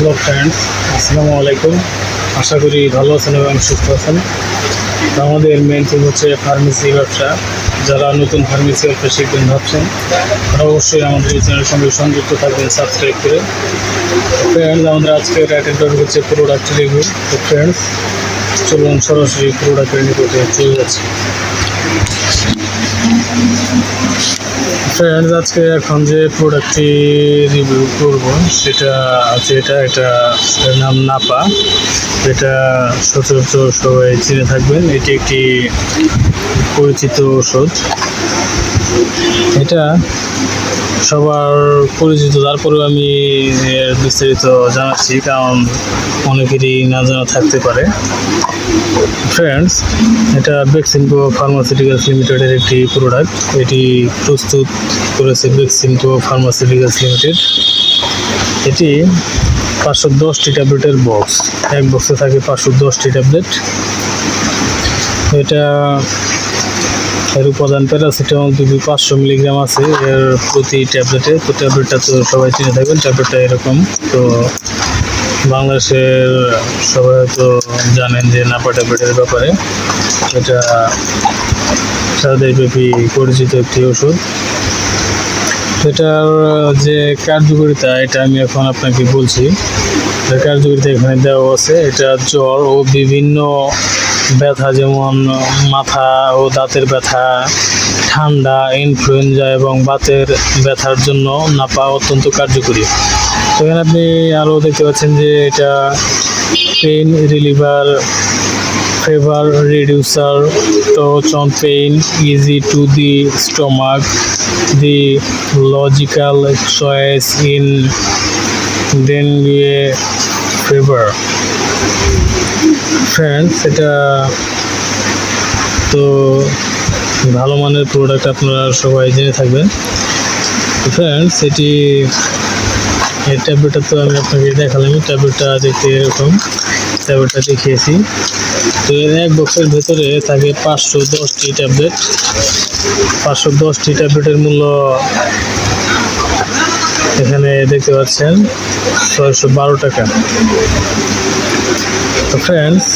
Hello friends আসসালামু আলাইকুম। আশা করি ভালো আছেন এবং সুস্থ আছেন। আমাদের মেন থিম হচ্ছে ফার্মেসি ব্যবসা। যারা নতুন ফার্মেসি ব্যবসা শিখবেন ভাবছেন, তারা অবশ্যই আমাদের এই চ্যানেলের সঙ্গে সংযুক্ত থাকবেন সাবস্ক্রাইব করে। ফ্রেন্ডস আমাদের আজকের রাইটের টপিক হচ্ছে প্রোডাক্ট রিভিউ তো ফ্রেন্ডস চলুন সরাসরি প্রোডাক্টের নিকটে চলে যাচ্ছি। ফ্রেন্ডস আজকে এখন যে প্রোডাক্টটি রিভিউ করব, সেটা আছে এটা এটা নাম নাপা। এটা সচরাচর সবাই চিনে থাকবেন। এটি একটি পরিচিত ওষুধ। এটা সবার পরিচিত তারপরেও আমি এর বিস্তারিত জানাচ্ছি কারণ অনেকেরই না জানা থাকতে পারে। ফ্রেন্ডস এটা বেক্সিমকো ফার্মাসিউটিক্যালস লিমিটেডের একটি প্রোডাক্ট এটি প্রস্তুত করেছে বেক্সিমকো ফার্মাসিউটিক্যালস লিমিটেড এটি পাঁচশো দশটি ট্যাবলেটের বক্স এক বক্সে থাকে পাঁচশো দশটি ট্যাবলেট। এটা এর উপাদান প্যারাসিটামল দুবি পাঁচশো মিলিগ্রাম আছে, এর প্রতি ট্যাবলেটে তো ট্যাবলেটটা তো সবাই চিনে থাকবেন ট্যাবলেটটা এরকম। তো বাংলাদেশের সবাই হয়তো জানেন যে নাপা ট্যাবলেটের ব্যাপারে। এটা সারাদেশব্যাপী পরিচিত একটি ওষুধ। এটার যে কার্যকারিতা, এটা আমি এখন আপনাকে বলছি। কার্যকারিতা এখানে দেওয়া আছে। এটা জ্বর ও বিভিন্ন ব্যথা যেমন মাথা ও দাঁতের ব্যথা, ঠান্ডা ইনফ্লুয়েঞ্জা এবং বাতের ব্যথার জন্য নাপা অত্যন্ত কার্যকরী। তো এখানে আপনি আরও দেখতে পাচ্ছেন যে এটা pain reliever fever reducer touch on pain easy to the stomach, the logical choice in dengue fever friends এটা তো ভালো মানের প্রোডাক্ট আপনারা সবাই জেনে থাকবেন। ফ্রেন্ডস এটি, এই ট্যাবলেটটা তো আমি আপনাকে দেখালাম ট্যাবলেটটা দেখতে এরকম। ট্যাবলেটটা দেখিয়েছি। তো এর এক বক্সের ভেতরে থাকে পাঁচশো দশটি ট্যাবলেট পাঁচশো দশটি ট্যাবলেটের মূল্য এখানে দেখতে পাচ্ছেন, ছয়শো বারো টাকা। তো ফ্রেন্ডস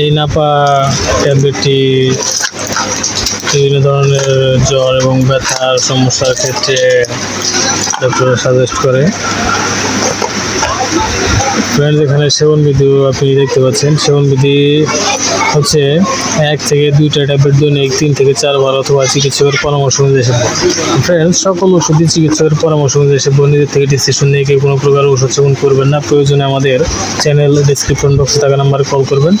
এই নাপা ট্যাবলেটটি বিভিন্ন ধরনের জ্বর এবং ব্যথার সমস্যার ক্ষেত্রে ডক্টর সাজেস্ট করে। ফ্রেন্ডস এখানে সেবন বিধি আপনি দেখতে পাচ্ছেন। সেবন বিধি হচ্ছে এক থেকে দুইটা ট্যাবলেট দৈনিক, তিন থেকে চারবার অথবা চিকিৎসকের পরামর্শ অনুযায়ী সেবন। ফ্রেন্ডস সকল ওষুধই চিকিৎসকের পরামর্শ অনুযায়ী সেবন। নিজের থেকে ডিসিশন নিয়ে কেউ কোনো প্রকার ওষুধ সেবন করবেন না। প্রয়োজনে আমাদের চ্যানেল ডিসক্রিপশন বক্সে থাকা নাম্বারে কল করবেন।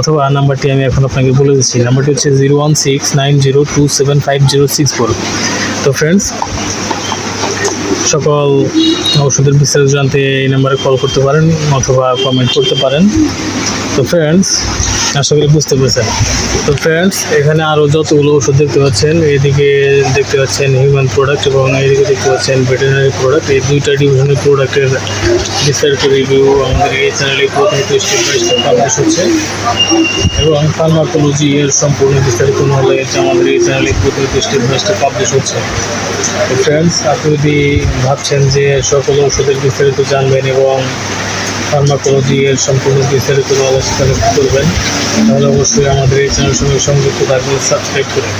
অথবা নাম্বারটি আমি এখন আপনাকে বলে দিচ্ছি। নাম্বারটি হচ্ছে zero one six nine zero two seven five zero six four তো ফ্রেন্ডস সকল ওষুধের বিস্তারিত জানতে এই নাম্বারে কল করতে পারেন অথবা কমেন্ট করতে পারেন। তো ফ্রেন্ডস আশা করি বুঝতে পেরেছেন। তো ফ্রেন্ডস এখানে আরও যতগুলো ওষুধ দেখতে পাচ্ছেন এইদিকে দেখতে পাচ্ছেন হিউম্যান প্রোডাক্ট এবং এইদিকে দেখতে পাচ্ছেন ভেটেরিনারি প্রোডাক্ট এই দুইটা ডিভিশনের প্রোডাক্টের বিস্তারিত রিভিউ আমাদের এই চ্যানেলে প্রতিনিয়ত স্টেপ বাই স্টেপ পাবলিশ হচ্ছে। এবং ফার্মাকোলজি এর সম্পূর্ণ বিস্তারিত নলেজ আমাদের এই চ্যানেলে প্রতিনিয়ত স্টেপ বাই স্টেপ পাবলিশ হচ্ছে। ফ্রেন্ডস আপনি যদি ভাবছেন যে সকল ওষুধের বিস্তারিত জানবেন এবং ফার্মাকোলজি এর সম্পূর্ণ বিস্তারিত কালেক্ট করবেন, তাহলে অবশ্যই আমাদের এই চ্যানেলের সঙ্গে সংযুক্ত থাকবেন সাবস্ক্রাইব করে।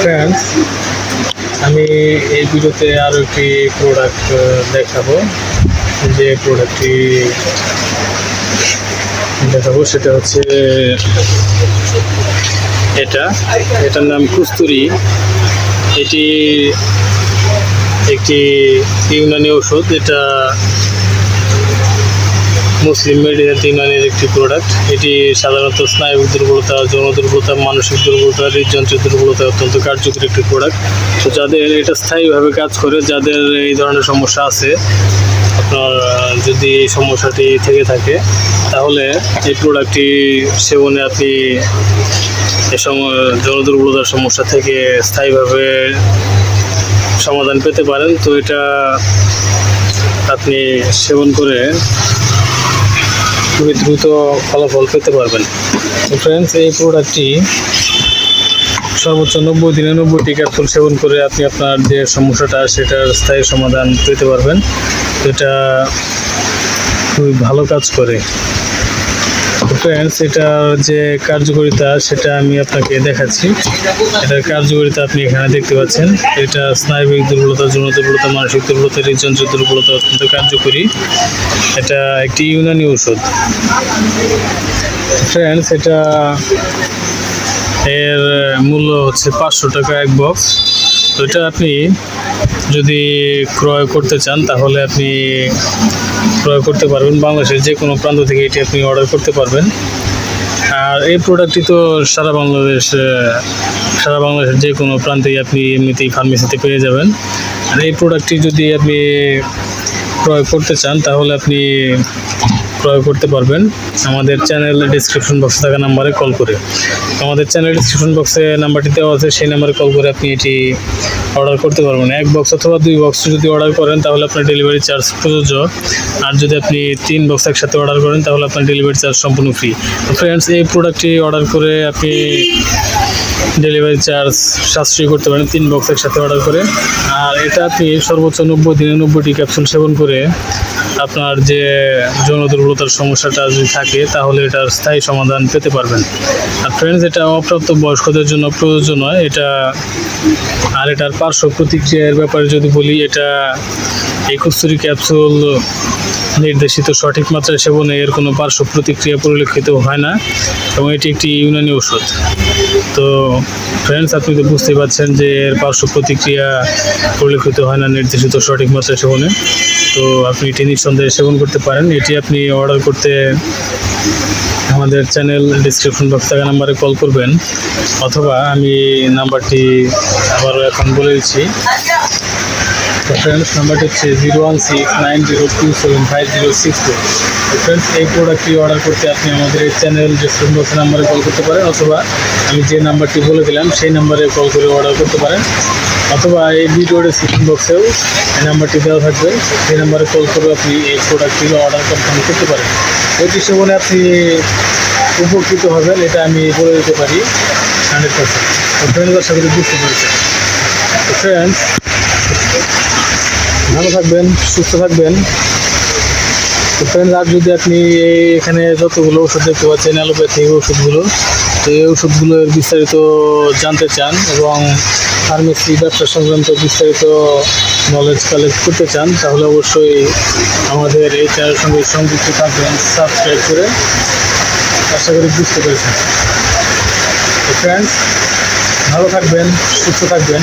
ফ্রেন্ডস আমি এই ভিডিওতে আরও একটি প্রোডাক্ট দেখাবো। যে প্রোডাক্টটি দেখাবো, সেটা হচ্ছে এটা। এটার নাম কুস্তুরি। এটি একটি ইউনানি ওষুধ এটা মুসলিম মেডিকেল ইউনানির একটি প্রোডাক্ট এটি সাধারণত স্নায়ু দুর্বলতা, যৌন দুর্বলতা, মানসিক দুর্বলতা, হৃদযন্ত্রের দুর্বলতা অত্যন্ত কার্যকরী একটি প্রোডাক্ট তো যাদের এটা স্থায়ীভাবে কাজ করে, যাদের এই ধরনের সমস্যা আছে, আপনার যদি সমস্যাটি থেকে থাকে, তাহলে এই প্রোডাক্টটি সেবনে আপনি এ সময় যৌন দুর্বলতার সমস্যা থেকে স্থায়ীভাবে সমাধান পেতে পারেন। তো এটা আপনি সেবন করে খুবই দ্রুত ফলাফল পেতে পারবেন। তো ফ্রেন্ডস এই প্রোডাক্টটি সর্বোচ্চ নব্বই দিনে নব্বইটি ক্যাপসুল সেবন করে আপনি আপনার যে সমস্যাটা, সেটার স্থায়ী সমাধান পেতে পারবেন। এটা খুবই ভালো কাজ করে। ফ্রেন্ডস এটার যে কার্যকারিতা সেটা আমি আপনাকে দেখাচ্ছি। এটার কার্যকারিতা আপনি এখানে দেখতে পাচ্ছেন। এটা স্নায়বিক দুর্বলতা যৌন দুর্বলতা, মানসিক দুর্বলতা হৃদযন্ত্রের দুর্বলতা অত্যন্ত কার্যকরী। এটা একটি ইউনানি ঔষধ। ফ্রেন্ডস এটা এর মূল্য হচ্ছে পাঁচশো টাকা এক বক্স এটা আপনি যদি ক্রয় করতে চান, তাহলে আপনি ক্রয় করতে পারবেন। বাংলাদেশের যে কোনো প্রান্ত থেকে এটি আপনি অর্ডার করতে পারবেন। আর এই প্রোডাক্টটি তো সারা বাংলাদেশ সারা বাংলাদেশের যে কোনো প্রান্তেই আপনি এমনিতেই ফার্মেসিতে পেয়ে যাবেন। আর এই প্রোডাক্টটি যদি আপনি ক্রয় করতে চান, তাহলে আপনি ক্রয় করতে পারবেন, আমাদের চ্যানেল ডিসক্রিপশন বক্সে থাকা নাম্বারে কল করে। আমাদের চ্যানেল ডিসক্রিপশন বক্সে নাম্বারটি দেওয়া আছে, সেই নাম্বারে কল করে আপনি এটি অর্ডার করতে পারবেন। এক বক্স অথবা দুই বক্স যদি অর্ডার করেন, তাহলে আপনার ডেলিভারি চার্জ প্রযোজ্য। আর যদি আপনি তিন বক্স একসাথে অর্ডার করেন, তাহলে আপনার ডেলিভারি চার্জ সম্পূর্ণ ফ্রি ফ্রেন্ডস এই প্রোডাক্টটি অর্ডার করে আপনি ডেলিভারি চার্জ সাশ্রয়ী করতে পারেন, তিন বক্স একসাথে অর্ডার করে। আর এটা আপনি সর্বোচ্চ নব্বই দিনে নব্বইটি ক্যাপসুল সেবন করে আপনার যে যৌন দুর্বলতার সমস্যাটা যদি থাকে, তাহলে এটার স্থায়ী সমাধান পেতে পারবেন। আর ফ্রেন্ডস এটা অপ্রাপ্ত বয়স্কদের জন্য প্রয়োজন হয় এটা আর এটার পার্শ্ব প্রতিক্রিয়ার ব্যাপারে যদি বলি, এটা এই কস্তুরি ক্যাপসুল নির্দেশিত সঠিক মাত্রায় সেবনে এর কোনো পার্শ্ব প্রতিক্রিয়া পরিলক্ষিত হয় না এবং এটি একটি ইউনানি ওষুধ তো ফ্রেন্ডস আপনি তো বুঝতেই পারছেন যে এর পার্শ্ব প্রতিক্রিয়া পরিলক্ষিত হয় না নির্দেশিত সঠিক মাত্রায় সেবনে। তো আপনি এটি নিঃসন্দেহে সেবন করতে পারেন। এটি আপনি অর্ডার করতে আমাদের চ্যানেল ডিসক্রিপশন বক্স থাকা নাম্বারে কল করবেন। অথবা আমি নাম্বারটি আবারও এখন বলে দিচ্ছি। তো ফ্রেন্ডস নাম্বারটি হচ্ছে zero one six nine zero two seven five zero six two তো ফ্রেন্ডস এই প্রোডাক্টটি অর্ডার করতে আপনি আমাদের এই চ্যানেল ডিসক্রিপশন বক্সের নাম্বারে কল করতে পারেন, অথবা আমি যে নাম্বারটি বলে দিলাম, সেই নাম্বারে কল করে অর্ডার করতে পারেন। অথবা এই ভিডিওর ডিসক্রিপশন বক্সেও এই নাম্বারটি দেওয়া থাকবে। সেই নাম্বারে কল করে আপনি এই প্রোডাক্টটি অর্ডার কনফার্ম করতে পারেন। এটি সেবনে আপনি উপকৃত হবেন, এটা আমি বলে দিতে পারি। হান্ড্রেড পার্সেন্ট ফ্রেন্ডস আশা করি বুঝতে পেরেছেন। ফ্রেন্ডস ভালো থাকবেন, সুস্থ থাকবেন। তো ফ্রেন্ডস আর যদি আপনি এখানে যতগুলো ওষুধ দেখতে পাচ্ছেন, অ্যালোপ্যাথি ওষুধগুলো, তো এই ওষুধগুলোর বিস্তারিত জানতে চান এবং ফার্মেসি ব্যবসা সংক্রান্ত বিস্তারিত নলেজ কালেক্ট করতে চান, তাহলে অবশ্যই আমাদের এই চ্যানেলের সঙ্গে সংযুক্ত থাকবেন সাবস্ক্রাইব করে। আশা করি বুঝতে পেরেছেন। তো ফ্রেন্ডস ভালো থাকবেন, সুস্থ থাকবেন।